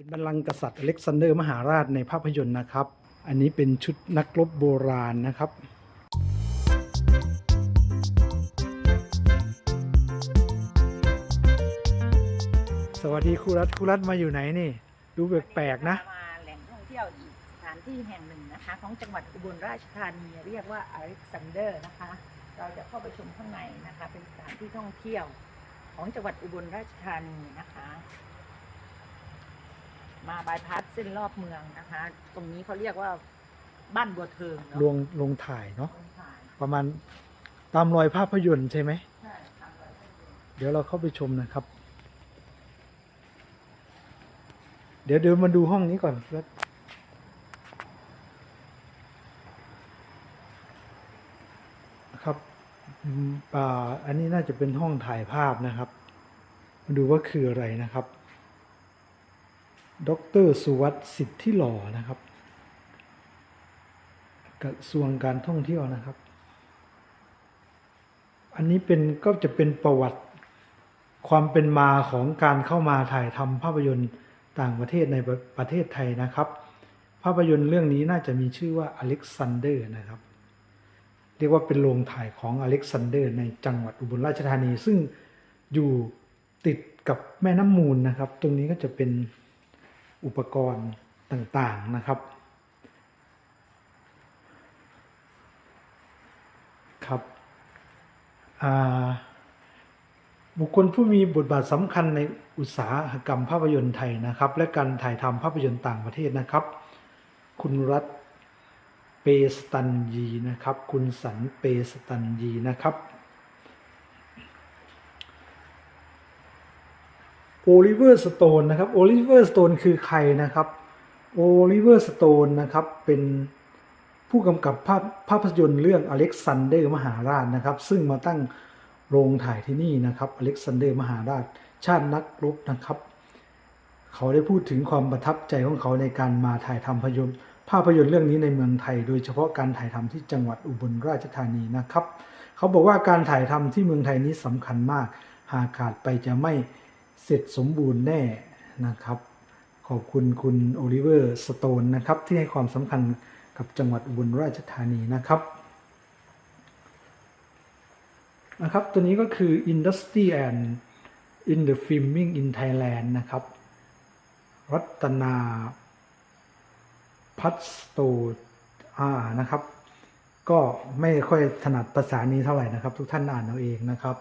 เป็นบัลลังก์กษัตริย์อเล็กซานเดอร์มหาราชในภาพยนตร์นะครับ อันนี้เป็นชุดนักรบโบราณนะครับสวัสดีครูรัฐครูรัฐมาอยู่ไหนนี่ดูแปลกๆนะมาแหล่งท่องเที่ยวอีกสถานที่แห่งหนึ่งนะคะ ของจังหวัดอุบลราชธานีเรียกว่าอเล็กซานเดอร์นะคะ เราจะเข้าไปชมข้างในนะคะ เป็นสถานที่ท่องเที่ยวของจังหวัดอุบลราชธานีนะคะ มาบายพาสเส้นรอบเมืองนะคะ ตรงนี้เขาเรียกว่าบ้านบัวเทิงเนาะลงลงถ่ายเนาะลงถ่ายประมาณตามรอยภาพยนตร์ใช่ไหมใช่ทำไว้ให้ดูเดี๋ยวเราเข้าไปชมนะครับ เดี๋ยวเดี๋ยวมาดูห้องนี้ก่อนครับครับอืมอ่าอันนี้น่าจะเป็นห้องถ่ายภาพนะครับ มาดูว่าคืออะไรนะครับ ดรสุวัสดิ์สิทธิหล่อนะครับ กระทรวงการท่องเที่ยวนะครับ อันนี้เป็นก็จะเป็นประวัติความเป็นมาของการเข้ามาถ่ายทำภาพยนตร์ต่างประเทศในประประเทศไทยนะครับ ภาพยนตร์เรื่องนี้น่าจะมีชื่อว่าอเล็กซานเดอร์นะครับ เรียกว่าเป็นโรงถ่ายของอเล็กซานเดอร์ในจังหวัดอุบลราชธานี ซึ่งอยู่ติดกับแม่น้ำมูลนะครับ ตรงนี้ก็จะเป็น อุปกรณ์ต่างๆนะครับ ครับบุคคลผู้มีบทบาทสำคัญในอุตสาหกรรมภาพยนตร์ไทยนะครับ และการถ่ายทำภาพยนตร์ต่างประเทศนะครับ คุณรัฐเปสตันยีนะครับ คุณสันเปสตันยีนะครับ โอลิเวอร์สโตนนะครับโอลิเวอร์สโตนคือใครนะครับโอลิเวอร์สโตนนะครับเป็นผู้กำกับภาพภาพยนตร์เรื่องอเล็กซานเดอร์มหาราชนะครับ ซึ่งมาตั้งโรงถ่ายที่นี่นะครับอเล็กซานเดอร์มหาราช ชาตินักรบนะครับ เขาได้พูดถึงความประทับใจของเขาในการมาถ่ายทำภาพยนตร์ภาพยนตร์เรื่องนี้ในเมืองไทย โดยเฉพาะการถ่ายทำที่จังหวัดอุบลราชธานีนะครับ เขาบอกว่าการถ่ายทำที่เมืองไทยนี้สำคัญมาก หากขาดไปจะไม่ เสร็จสมบูรณ์แน่นะครับ ขอบคุณคุณโอลิเวอร์สโตนนะครับที่ให้ความสำคัญกับจังหวัดอุบลราชธานีนะครับนะครับ ตัวนี้ก็คือ Industry and in the Filming in Thailand นะครับ รัตนาพัสโตอานะครับ ก็ไม่ค่อยถนัดภาษานี้เท่าไหร่นะครับ ทุกท่านอ่านเอาเองนะครับ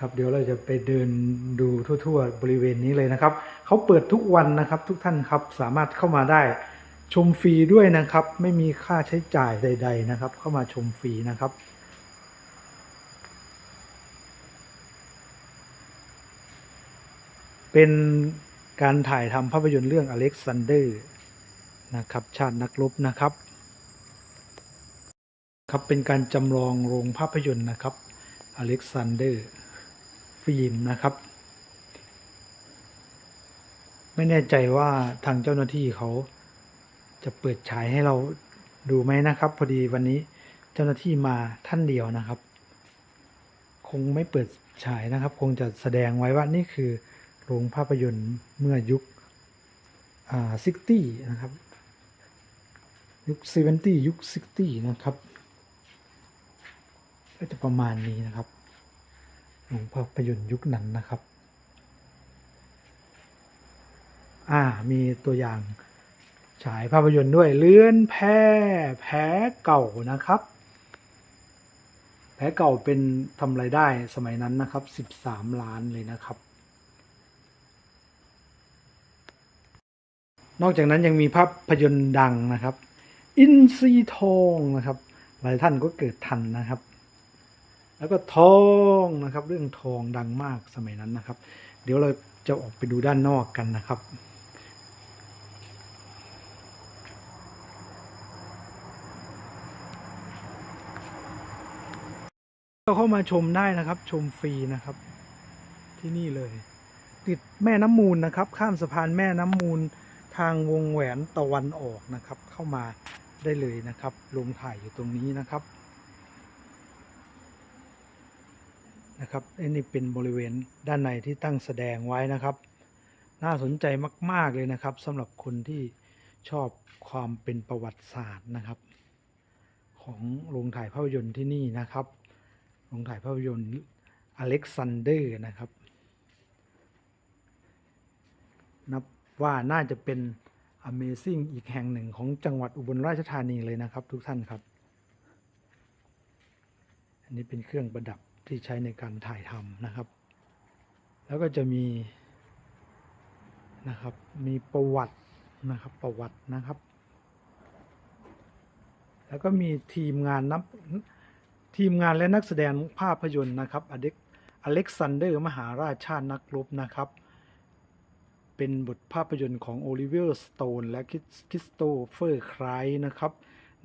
ครับเดี๋ยวเราจะไปเดินดูทั่ว ๆ บริเวณนี้เลยนะครับเขาเปิดทุกวันนะครับทุกท่านครับสามารถเข้ามาได้ชมฟรีด้วยนะครับ ไม่มีค่าใช้จ่ายใด ๆ นะครับ เข้ามาชมฟรีนะครับ เป็นการถ่ายทำภาพยนตร์เรื่องอเล็กซานเดอร์นะครับ ชาตินักรบนะครับ ครับเป็นการจำลองโรงภาพยนตร์นะครับอเล็กซานเดอร์ ฟิล์มนะครับ ไม่แน่ใจว่าทางเจ้าหน้าที่เขาจะเปิดฉายให้เราดูไหมนะครับ พอดีวันนี้เจ้าหน้าที่มาท่านเดียวนะครับ คงไม่เปิดฉายนะครับ คงจะแสดงไว้ว่านี่คือโรงภาพยนตร์เมื่อยุคซิตี้นะครับ ยุคเซเวนตี้ยุคซิตี้นะครับ ก็จะประมาณนี้นะครับ โรงภาพยนตร์ยุคนั้นนะครับ อ่า มีตัวอย่างฉายภาพยนตร์ด้วยเลื่อนแพร่แพ้เก่านะครับ แพ้เก่าเป็นทำไรายได้สมัยนั้นนะครับ 13 ล้านเลยนะครับ นอกจากนั้นยังมีภาพยนตร์ดังนะครับ อินซีทองนะครับ หลายท่านก็เกิดทันนะครับ แล้วก็ทองนะครับ เรื่องทองดังมากสมัยนั้นนะครับ เดี๋ยวเราจะออกไปดูด้านนอกกันนะครับก็เข้ามาชมได้นะครับ ชมฟรีนะครับ ที่นี่เลย ติดแม่น้ำมูลนะครับ ข้ามสะพานแม่น้ำมูลทางวงแหวนตะวันออกนะครับ เข้ามาได้เลยนะครับลงถ่ายอยู่ตรงนี้นะครับ นะครับอันนี้เป็นบริเวณด้านในที่ตั้งแสดงไว้นะครับ น่าสนใจมาก ๆ เลยนะครับสำหรับคนที่ชอบความเป็นประวัติศาสตร์นะครับ ของโรงถ่ายภาพยนตร์ที่นี่นะครับโรงถ่ายภาพยนตร์อเล็กซานเดอร์นะครับ นับว่าน่าจะเป็น Amazing อีกแห่งหนึ่งของจังหวัดอุบลราชธานีเลยนะครับทุกท่านครับ อันนี้เป็นเครื่องประดับ ที่ใช้ในการถ่ายทำนะครับ แล้วก็จะมีนะครับ มีประวัตินะครับ ประวัตินะครับ แล้วก็มีทีมงานนับทีมงานและนักแสดงภาพยนตร์นะครับอเด็กอเล็กซานเดอร์มหาราชชาตินักรบนะครับ เป็นบทภาพยนตร์ของโอลิเวอร์สโตนและคริสโตเฟอร์ไคลายนะครับ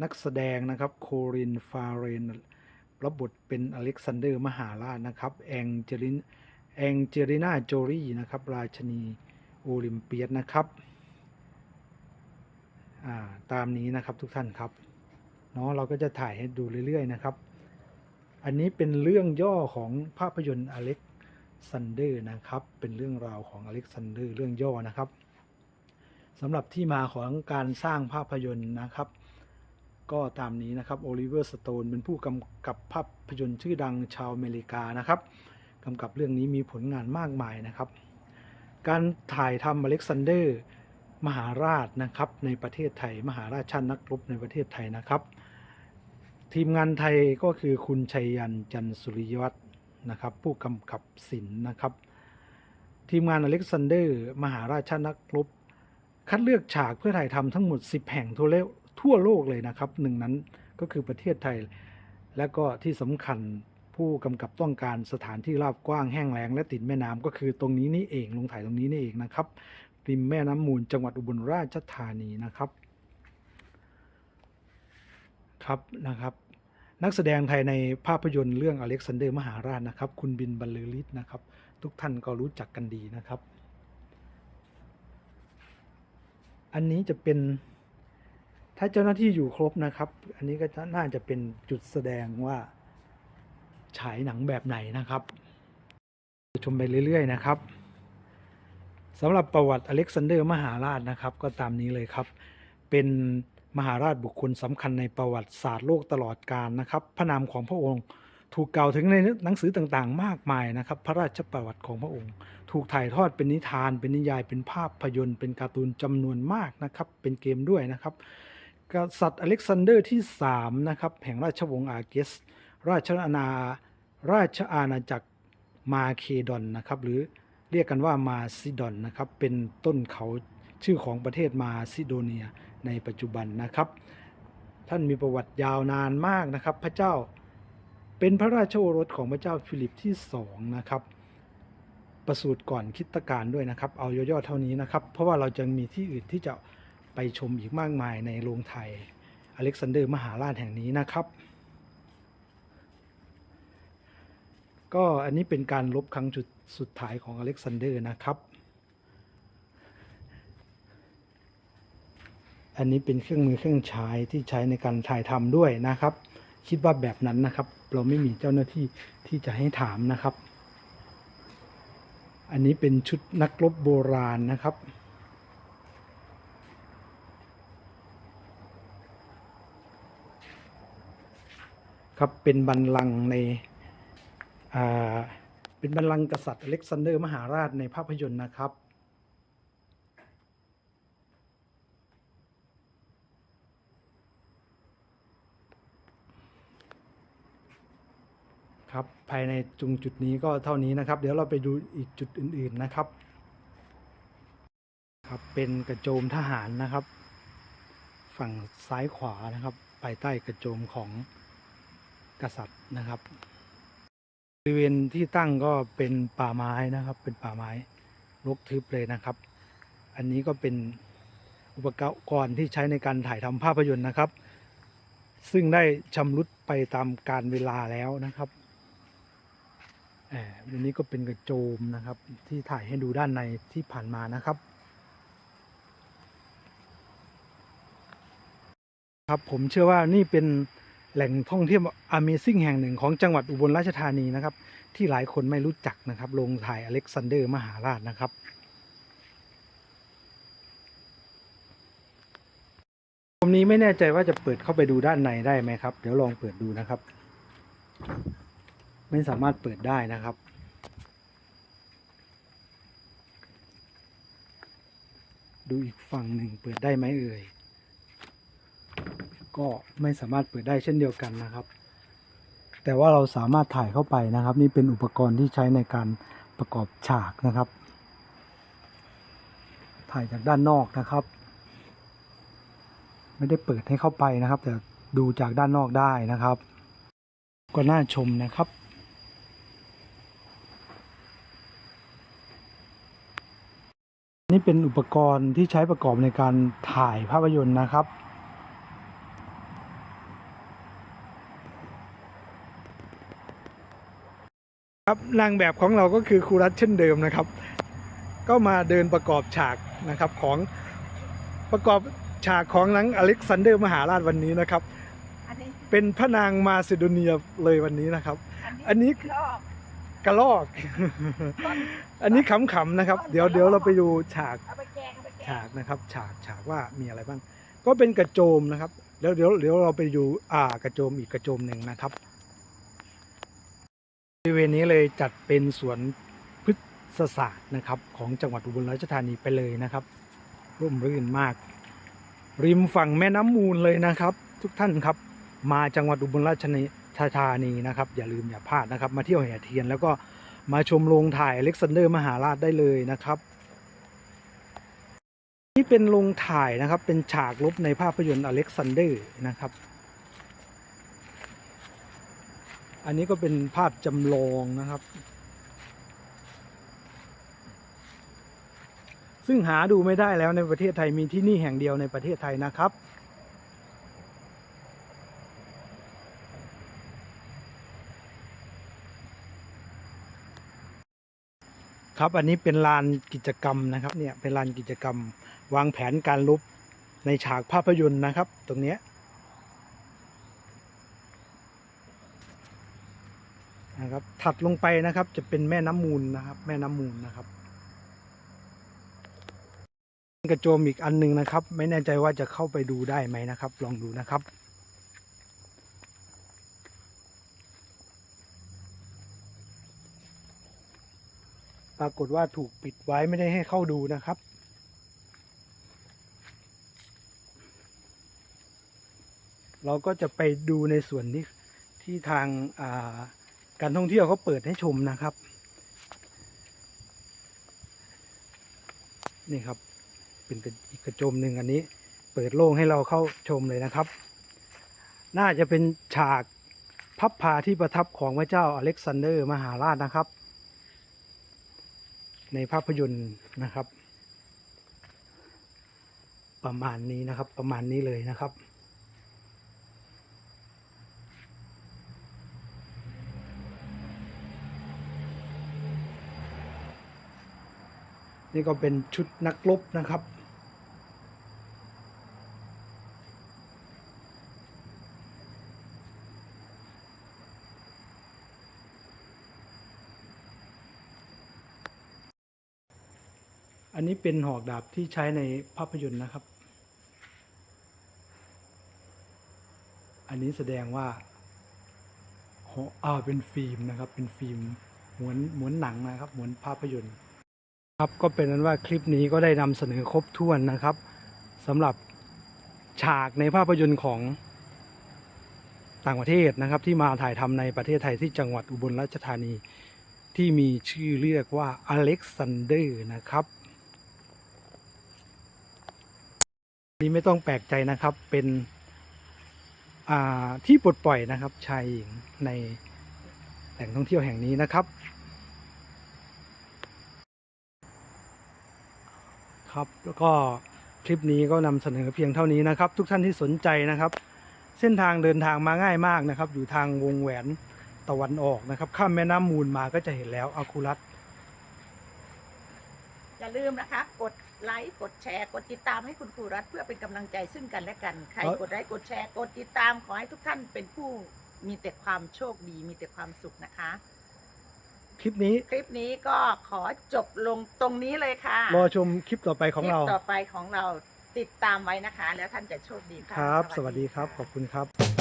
นักแสดงนะครับโครินฟาเรน รับบทเป็นอเล็กซานเดอร์มหาราชนะครับแองเจลินแองเจลิน่าโจรีนะครับราชนีโอลิมเปียสนะครับาตามนี้นะครับทุกท่านครับเนาะเราก็จะถ่ายให้ดูเรื่อยๆนะครับ อันนี้เป็นเรื่องย่อของภาพยนตร์อเล็กซันเดอร์นะครับเป็นเรื่องราวของอเล็กซานเดอร์เรื่องย่อนะครับสำหรับที่มาของการสร้างภาพยนตร์นะครับ ก็ตามนี้นะครับโอลิเวอร์สโตนเป็นผู้กำกับภาพยนตร์ชื่อดังชาวอเมริกานะครับกำกับเรื่องนี้มีผลงานมากมายนะครับ การถ่ายทำอเล็กซานเดอร์มหาราชนะครับในประเทศไทย มหาราชชาตินักรบในประเทศไทยนะครับ ทีมงานไทยก็คือคุณชัยยันจันสุริยวัฒน์นะครับ ผู้กำกับศิลป์นะครับ ทีมงานอเล็กซานเดอร์ มหาราชนักรบคัดเลือกฉากเพื่อถ่ายทำทั้งหมด 10 แห่งทั่วโล ทั่วโลกเลยนะครับ หนึ่งนั้นก็คือประเทศไทย และก็ที่สำคัญผู้กำกับต้องการสถานที่ราบกว้างแห้งแล้งและติดแม่น้ำก็คือตรงนี้นี่เองลงถ่ายตรงนี้นี่เองนะครับริมแม่น้ำมูลจังหวัดอุบลราชธานีนะครับครับนะครับ นักแสดงไทยในภาพยนตร์เรื่องอเล็กซานเดอร์มหาราชนะครับ คุณบินบรรลือฤทธิ์นะครับ ทุกท่านก็รู้จักกันดีนะครับ อันนี้จะเป็น ถ้าเจ้าหน้าที่อยู่ครบนะครับ อันนี้ก็น่าจะเป็นจุดแสดงว่าฉายหนังแบบไหนนะครับ ชมไปเรื่อย ๆ นะครับสำหรับประวัติอเล็กซานเดอร์มหาราชนะครับ ก็ตามนี้เลยครับ เป็นมหาราชบุคคลสำคัญในประวัติศาสตร์โลกตลอดกาลนะครับ พระนามของพระองค์ถูกกล่าวถึงในหนังสือต่างๆ มากมายนะครับ พระราชประวัติของพระองค์ ถูกถ่ายทอดเป็นนิทาน เป็นนิยาย เป็นภาพยนตร์ เป็นการ์ตูนจำนวนมากนะครับ เป็นเกมด้วยนะครับ กษัตริย์อเล็กซานเดอร์ที่ 3 นะครับ แห่งราชวงศ์อาร์เกส ราชอาณาราชอาณาจักรมาเคดอนนะครับ หรือเรียกกันว่ามาซิดอนนะครับ เป็นต้นเขาชื่อของประเทศมาซิโดเนียในปัจจุบันนะครับ ท่านมีประวัติยาวนานมากนะครับ พระเจ้าเป็นพระราชโอรสของพระเจ้าฟิลิปที่สองนะครับประสูติก่อนคิดตการด้วยนะครับ เอาย่อๆเท่านี้นะครับ เพราะว่าเราจะมีที่อื่นที่จะ ไปชมอีกมากมายในโรงไทยอเล็กซานเดอร์มหาราชแห่งนี้นะครับ ก็อันนี้เป็นการลบครั้งจุดสุดท้ายของอเล็กซานเดอร์นะครับ อันนี้เป็นเครื่องมือเครื่องใช้ที่ใช้ในการถ่ายทำด้วยนะครับ คิดว่าแบบนั้นนะครับ เราไม่มีเจ้าหน้าที่ที่จะให้ถามนะครับ อันนี้เป็นชุดนักรบโบราณนะครับ ครับเป็นบัลลังก์ในอ่าเป็นบัลลังก์กษัตริย์อเล็กซานเดอร์มหาราชในภาพยนตร์นะครับ ครับภายในจุงจุดนี้ก็เท่านี้นะครับ เดี๋ยวเราไปดูอีกจุดอื่นๆนะครับ ครับเป็นกระโจมทหารนะครับ ฝั่งซ้ายขวานะครับ ภายใต้กระโจมของ กษัตริย์นะครับบริเวณที่ตั้งก็เป็นป่าไม้นะครับ เป็นป่าไม้รกทึบเลยนะครับ อันนี้ก็เป็นอุปกรณ์ที่ใช้ในการถ่ายทำภาพยนตร์นะครับ ซึ่งได้ชำรุดไปตามการเวลาแล้วนะครับแอบอันนี้ก็เป็นกระโจมนะครับ ที่ถ่ายให้ดูด้านในที่ผ่านมานะครับ ครับผมเชื่อว่านี่เป็น แหล่งท่องเที่ยว Amazing แห่งหนึ่งของจังหวัดอุบลราชธานีนะครับ ที่หลายคนไม่รู้จักนะครับโรงถ่ายอเล็กซานเดอร์มหาราชนะครับผมนี้ไม่แน่ใจว่าจะเปิดเข้าไปดูด้านในได้ไหมครับ เดี๋ยวลองเปิดดูนะครับ ไม่สามารถเปิดได้นะครับดูอีกฝั่งหนึ่งเปิดได้ไหมเอ่ย ก็ไม่สามารถเปิดได้เช่นเดียวกันนะครับ แต่ว่าเราสามารถถ่ายเข้าไปนะครับ นี่เป็นอุปกรณ์ที่ใช้ในการประกอบฉากนะครับ ถ่ายจากด้านนอกนะครับ ไม่ได้เปิดให้เข้าไปนะครับ แต่ดูจากด้านนอกได้นะครับ ก็น่าชมนะครับนี่เป็นอุปกรณ์ที่ใช้ประกอบในการถ่ายภาพยนตร์นะครับ ครับนางแบบของเราก็คือครูรัฐเช่นเดิมนะครับ ก็มาเดินประกอบฉากนะครับของประกอบฉากของหนังอเล็กซานเดอร์มหาราชวันนี้นะครับนนเป็นพระนางมาซิโดเนียเลยวันนี้นะครับ อันนี้กระลอก อันนี้ขำๆนะครับ เดี๋ยวเดี๋ยวเราไปดูฉากฉากนะครับฉากฉากว่ามีอะไรบ้าง ก็เป็นกระโจมนะครับ เดี๋ยวเดี๋ยวเดี๋ยวเราไปดูอ่ากระโจมอีกกระโจมหนึ่งนะครับ ริเวณนี้เลยจัดเป็นสวนพฤกษศาสตร์นะครับ ของจังหวัดอุบลราชธานีไปเลยนะครับ ร่มรื่นมาก ริมฝั่งแม่น้ำมูลเลยนะครับ ทุกท่านครับ มาจังหวัดอุบลราชธานีนะครับ อย่าลืมอย่าพลาดนะครับ มาเที่ยวแห่เทียน แล้วก็มาชมโรงถ่ายอเล็กซานเดอร์มหาราชได้เลยนะครับนี่เป็นโรงถ่ายนะครับเป็นฉากลบในภาพยนตร์อเล็กซานเดอร์นะครับ อันนี้ก็เป็นภาพจำลองนะครับ ซึ่งหาดูไม่ได้แล้วในประเทศไทยมีที่นี่แห่งเดียวในประเทศไทยนะครับครับอันนี้เป็นลานกิจกรรมนะครับเนี่ยเป็นลานกิจกรรม วางแผนการลบในฉากภาพยนตร์นะครับ ตรงเนี้ย นะครับ ถัดลงไปนะครับจะเป็นแม่น้ำมูลนะครับ แม่น้ำมูลนะครับ กระโจมอีกอันหนึงนะครับ ไม่แน่ใจว่าจะเข้าไปดูได้ไหมนะครับ ลองดูนะครับปรากฏว่าถูกปิดไว้ไม่ได้ให้เข้าดูนะครับ เราก็จะไปดูในส่วนที่ที่ทางอ่า การท่องเที่ยวเขาเปิดให้ชมนะครับ นี่ครับ เป็นอีกกระโจมหนึ่งอันนี้ เปิดโล่งให้เราเข้าชมเลยนะครับ น่าจะเป็นฉากพับพาที่ประทับของพระเจ้าอเล็กซานเดอร์มหาราชนะครับ ในภาพยนตร์นะครับ ประมาณนี้นะครับประมาณนี้เลยนะครับ นี่ก็เป็นชุดนักรบนะครับอันนี้เป็นหอกดาบที่ใช้ในภาพยนตร์นะครับ อันนี้แสดงว่าหออ่าเป็นฟิล์มนะครับ เป็นฟิล์มเหมือนเหมือนหนังนะครับเหมือนภาพยนตร์ ครับก็เป็นนั้นว่าคลิปนี้ก็ได้นำเสนอครบถ้วนนะครับสำหรับฉากในภาพยนตร์ของต่างประเทศนะครับ ที่มาถ่ายทำในประเทศไทยที่จังหวัดอุบลราชธานี ที่มีชื่อเรียกว่าอเล็กซานเดอร์นะครับนี่ไม่ต้องแปลกใจนะครับเป็นอ่าที่ปลดปล่อยนะครับชายหญิงในแหล่งท่องเที่ยวแห่งนี้นะครับ ครับ แล้วก็คลิปนี้ก็นำเสนอเพียงเท่านี้นะครับ ทุกท่านที่สนใจนะครับ เส้นทางเดินทางมาง่ายมากนะครับ อยู่ทางวงแหวนตะวันออกนะครับ ข้ามแม่น้ำมูลมาก็จะเห็นแล้วอาคูรัตอย่าลืมนะคะ กดไลค์กดแชร์ กดติดตามให้คุณครูรัฐเพื่อเป็นกำลังใจซึ่งกันและกันใครเอ้ยกดไลค์กดแชร์ กดติดตามขอให้ทุกท่านเป็นผู้มีแต่ความโชคดีมีแต่ความสุขนะคะ คลิปนี้คลิปนี้ก็ขอจบลงตรงนี้เลยค่ะรอชมคลิปต่อไปของเรา คลิปต่อไปของเราติติดตามไว้นะคะ แล้วท่านจะโชคดีค่ะครับ สวัสดีครับ ขอบคุณครับ